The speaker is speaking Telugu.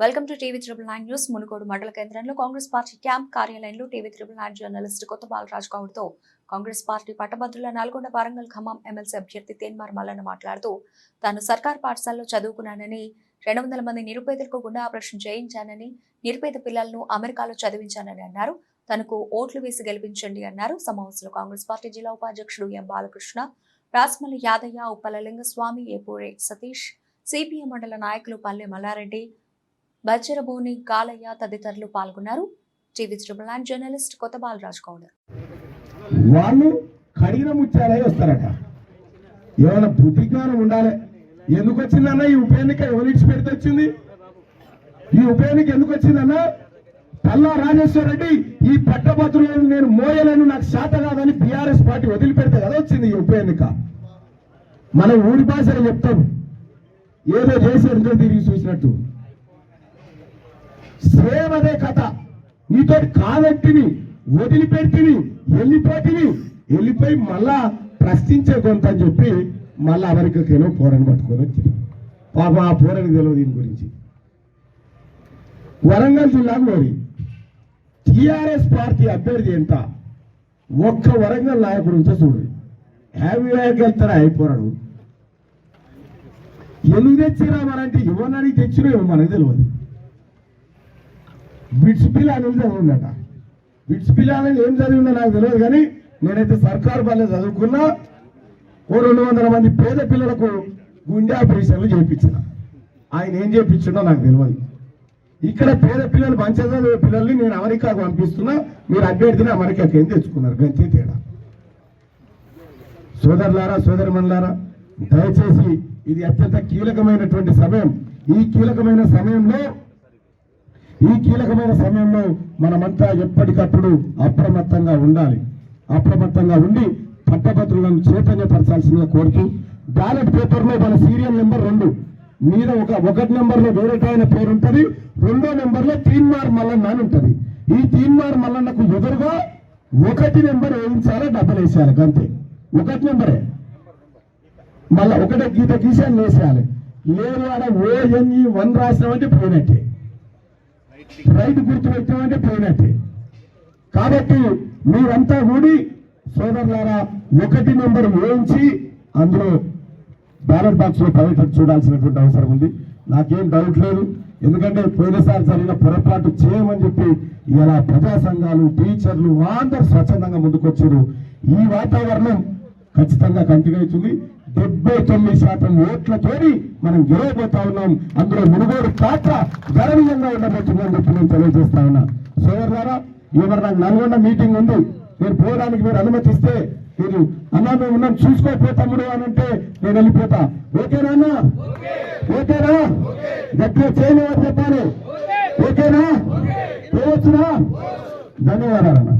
Welcome to TV triple nine news Munugodu మండల కేంద్రంలో కాంగ్రెస్ పార్టీ క్యాంప్ కార్యాలయంలో TV triple nine journalist Kotha Balaraj గౌడ్తో Congress party పట్టభద్రుల నల్గొండ వరంగల్ ఖమ్మం ఎమ్మెల్సీ అభ్యర్థి తేన్మార్ మల్లన్న మాట్లాడుతూ తాను సర్కార్ పాఠశాలలో చదువుకున్నానని రెండు వందల మంది నిరుపేదలకు గుండె ఆపరేషన్ చేయించానని నిరుపేద పిల్లలను అమెరికాలో చదివించానని అన్నారు. తనకు ఓట్లు వేసి గెలిపించండి అన్నారు. సమావేశంలో కాంగ్రెస్ పార్టీ జిల్లా ఉపాధ్యక్షుడు ఎం బాలకృష్ణ రాస్మల్లి యాదయ్య ఉప్పల లింగస్వామి ఏపూరే సతీష్ సిపిఎం మండల నాయకులు పల్లె మల్లారెడ్డి బచ్చరబోని కాలయ్య తదితరులు పాల్గొన్నారు. TV triple nine journalist Kotha Balraj Goud. వాళ్ళు కడిగిన ముత్యాలై వస్తారట. ఏమైనా బుద్ధిజ్ఞానం ఉండాలి. ఎందుకు వచ్చిందన్న ఈ ఉప ఎన్నిక ఎవరిచ్చి పెడితే వచ్చింది? ఈ ఉప ఎన్నిక ఎందుకు వచ్చిందన్న? పల్లా రాజేశ్వర రెడ్డి ఈ పట్టభద్రులను నేను మోయలేను నాకు శాత కాదని బీఆర్ఎస్ పార్టీ వదిలిపెడితే కదా వచ్చింది ఈ ఉప ఎన్నిక. మనం ఊరి భాషలో చెప్తాం. ఏదో చేసి ఎందుకు తిరిగి చూసినట్టు. సేమ్ అదే కథ. నీతో కాదట్టిని వదిలిపెట్టిని వెళ్ళిపోతిని వెళ్ళిపోయి మళ్ళా ప్రశ్నించే కొంత అని చెప్పి మళ్ళా అమెరికాకేనో పోరని పట్టుకొని వచ్చింది. పాప ఆ పోరని తెలియదు దీని గురించి. వరంగల్ జిల్లాలోని టిఆర్ఎస్ పార్టీ అభ్యర్థి ఎంత? ఒక్క వరంగల్ నాయకుడు ఉంటే చూడు. హ్యాపీగా వెళ్తారా అయిపోరాడు ఎందుకు తెచ్చిరా మరంటే ఇవ్వనని తెచ్చినా మనకి తెలియదు. బిట్స్ బిల్ అనేది చదివిందట. బిట్స్ బిల్ అనేది ఏం చదివిందో నాకు తెలియదు కానీ నేనైతే సర్కారు బాలే చదువుకున్నా ఓ రెండు వందల మంది పేద పిల్లలకు గుండె ఆపరేషన్లు చేయించిన. ఆయన ఏం చేయించిండో నాకు తెలియదు. ఇక్కడ పేద పిల్లలు మంచి చదివే పిల్లల్ని నేను అమెరికాకు పంపిస్తున్నా. మీరు అభ్యర్థిని అమెరికాకి ఏం తెచ్చుకున్నారు? గంతే తేడా. సోదరులారా సోదరిమణులారా దయచేసి ఇది అత్యంత కీలకమైనటువంటి సమయం. ఈ కీలకమైన సమయంలో ఈ కీలకమైన సమయంలో మనమంతా ఎప్పటికప్పుడు అప్రమత్తంగా ఉండాలి. అప్రమత్తంగా ఉండి పట్టభద్రులను చైతన్యపరచాల్సిందిగా కోరుతూ బ్యాలెట్ పేపర్లో మన సీరియల్ నెంబర్ రెండు మీద ఒక ఒకటి నెంబర్లో వేరేటైన పేరు ఉంటుంది రెండో నెంబర్లో తీన్మార్ మల్లన్న అని ఉంటుంది. ఈ తీన్మార్ మల్లన్నకు ఎదురుగా ఒకటి నెంబర్ వేయించాలి డబ్బులు వేసేయాలి అంతే ఒకటి నెంబరే. మళ్ళా ఒకటే గీత గీసాను వేసేయాలి లేదు ఆడ ఓఎన్ఈ వన్ రాసినామంటే పోయినట్టే. రైతు గుర్తు పెట్టామంటే పోయినట్టే. కాబట్టి మీరంతా కూడి సోదరులారా ఒకటి నెంబర్ వేయించి అందులో బ్యాలెట్ బాక్స్లో పడేటట్టు చూడాల్సినటువంటి అవసరం ఉంది. నాకేం డౌట్ లేదు. ఎందుకంటే పోయినసారి జరిగిన పొరపాటు చేయమని చెప్పి ఇలా ప్రజా సంఘాలు టీచర్లు అందరూ స్వచ్ఛందంగా ముందుకొచ్చారు. ఈ వాతావరణం ఖచ్చితంగా కంటిన్యూ అవుతుంది. డెబ్బై తొమ్మిది శాతం ఓట్లతోని మనం గెలవబోతా ఉన్నాం. అందులో మునుగోడు పాత్ర గణనీయంగా ఉండబోతుందని చెప్పి నేను తెలియజేస్తా ఉన్నా. సోదరులారా ఇవాళ నాకు నల్గొండ మీటింగ్ ఉంది. నేను పోవడానికి మీరు అనుమతిస్తే మీరు అన్నా మేము ఉన్నాం చూసుకోపో తమ్ముడు అని అంటే నేను వెళ్ళిపోతా. ఓకేనా అన్న ఓకేనా గట్టిగా చేయని చెప్పాలి. ఓకేనా పోవచ్చునా? ధన్యవాదాలు